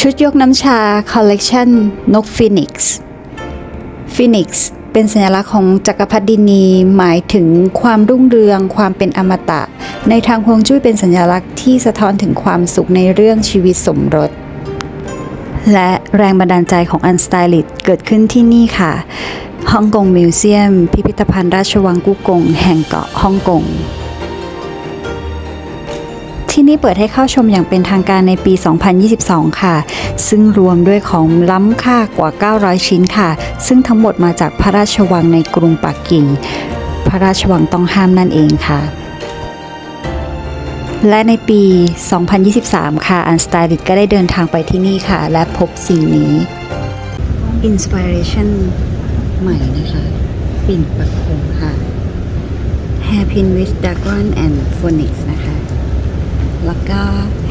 ชุดยกน้ำชาคอลเลกชันนกฟินิกซ์ฟินิกซ์เป็นสัญลักษณ์ของจักรพรรดินี หมายถึงความรุ่งเรือง ความเป็นอมตะ ในทางฮวงจุ้ยเป็นสัญลักษณ์ที่สะท้อนถึงความสุขในเรื่องชีวิตสมรส และแรงบันดาลใจของอันสไตลิตเกิดขึ้นที่นี่ค่ะฮ่องกงมิวเซียม พิพิธภัณฑ์ราชวังกุกง แห่งเกาะฮ่องกง ที่นี่เปิดให้เข้าชมอย่างเป็นทางการในปี 2022 ค่ะ ซึ่งรวมด้วยของล้ำค่ากว่า 900 ชิ้นค่ะ ซึ่งทั้งหมดมาจากพระราชวังในกรุงปักกิ่ง พระราชวังต้องห้ามนั่นเองค่ะและในปี 2023 ค่ะ อันสไตลิตก็ได้เดินทางไปที่นี่ค่ะ และพบสิ่งนี้ Inspiration ใหม่นะคะ ปิ่นปักผมค่ะ Hairpin with Dragon and Phoenix นะคะ แล้วก็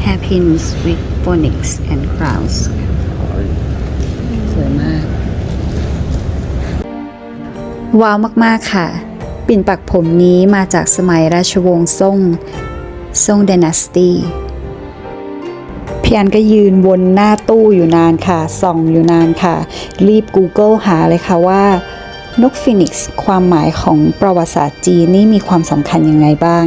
Hairpins with Phoenix and Crowns สวยมาก ว้าวมากๆค่ะ ปิ่นปักผมนี้มาจากสมัยราชวงศ์ซ่ง ซ่ง Dynasty พี่อันก็ยืนวนหน้าตู้อยู่นานค่ะ ส่องอยู่นานค่ะ รีบ Google หาเลยค่ะว่า นกฟินิกซ์ความหมายของประวัติศาสตร์จีนนี่มีความสำคัญยังไงบ้าง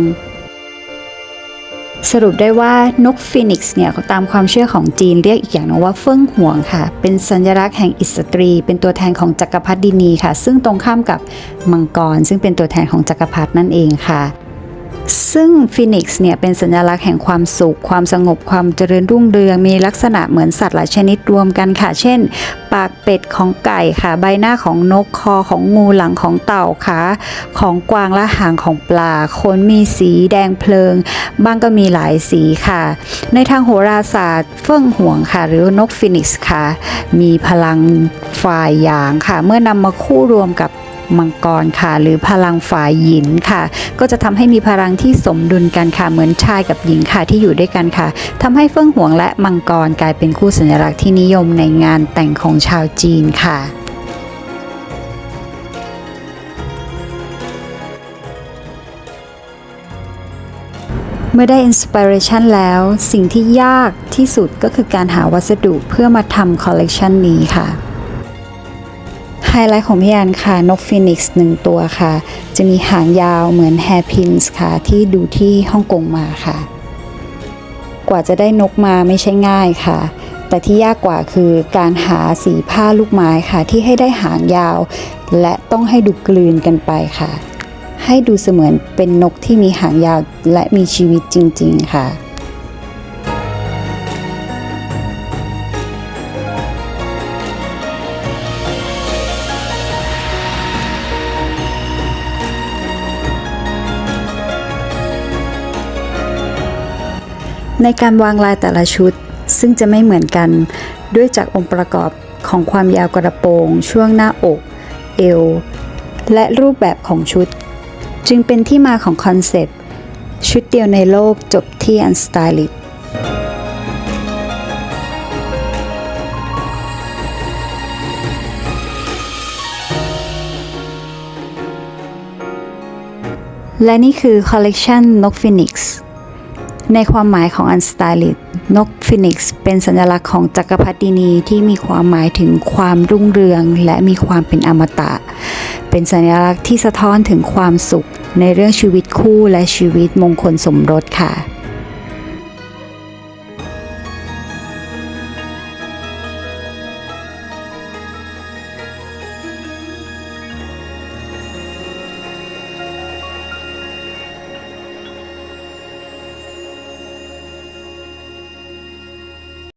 สรุปได้ว่านกฟินิกซ์เนี่ยตามความเชื่อของจีนเรียกอีกอย่างหนึงว่าเฟิ่งห่วงค่ะ เป็นสัญลักษณ์แห่งอิสตรี เป็นตัวแทนของจักรพรรดินีค่ะ ซึ่งตรงข้ามกับมังกร ซึ่งเป็นตัวแทนของจักรพรรดินั่นเองค่ะ ซึ่งฟินิกซ์เนี่ยเป็นสัญลักษณ์แห่งความสุข ความสงบความเจริญรุ่งเรือง มีลักษณะเหมือนสัตว์หลายชนิดรวมกันค่ะ เช่น ปากเป็ดของไก่ค่ะ ใบหน้าของนกคอของงูหลังของเต่าขาของกวางและหางของปลาขนมีสีแดงเพลิง บ้างก็มีหลายสีค่ะ ในทางโหราศาสตร์เฟื่องห่วงค่ะ หรือนกฟินิกซ์ค่ะ มีพลังฝ่ายหยางค่ะ เมื่อนำมาคู่รวมกับ มังกรค่ะ หรือพลังฝ่ายหยินค่ะ ก็จะทำให้มีพลังที่สมดุลกันค่ะเหมือนชายกับหญิงค่ะที่อยู่ด้วยกันค่ะทำให้เฟื่องหวงและมังกรกลายเป็นคู่สัญลักษณ์ที่นิยมในงานแต่งของชาวจีนค่ะเมื่อได้อินสปิเรชันแล้ว สิ่งที่ยากที่สุดก็คือการหาวัสดุเพื่อมาทำคอลเลกชันนี้ค่ะ ไฮไลท์ของพี่แอนค่ะ นกฟินิกซ์หนึ่งตัวค่ะ จะมีหางยาวเหมือนแฮร์พินส์ค่ะ ที่ดูที่ฮ่องกงมาค่ะ กว่าจะได้นกมาไม่ใช่ง่ายค่ะ แต่ที่ยากกว่าคือการหาสีผ้าลูกไม้ค่ะ ที่ให้ได้หางยาว และต้องให้ดูกลืนกันไปค่ะ ให้ดูเสมือนเป็นนกที่มีหางยาวและมีชีวิตจริง ๆ ค่ะ ในการวางลายแต่ละชุด ซึ่งจะไม่เหมือนกันด้วยจากองค์ประกอบของความยาวกระโปรง ช่วงหน้าอก เอว และรูปแบบของชุด จึงเป็นที่มาของคอนเซปต์ชุดเดียวในโลกจบที่อันสไตลิตและนี่คือคอลเลกชันนกฟินิกซ์ ในความหมายของอันสไตลิตนกฟินิกซ์เป็นสัญลักษณ์ของจักรพรรดินีที่มีความหมายถึงความรุ่งเรือง และมีความเป็นอมตะ เป็นสัญลักษณ์ที่สะท้อนถึงความสุขในเรื่องชีวิตคู่และชีวิตมงคลสมรสค่ะ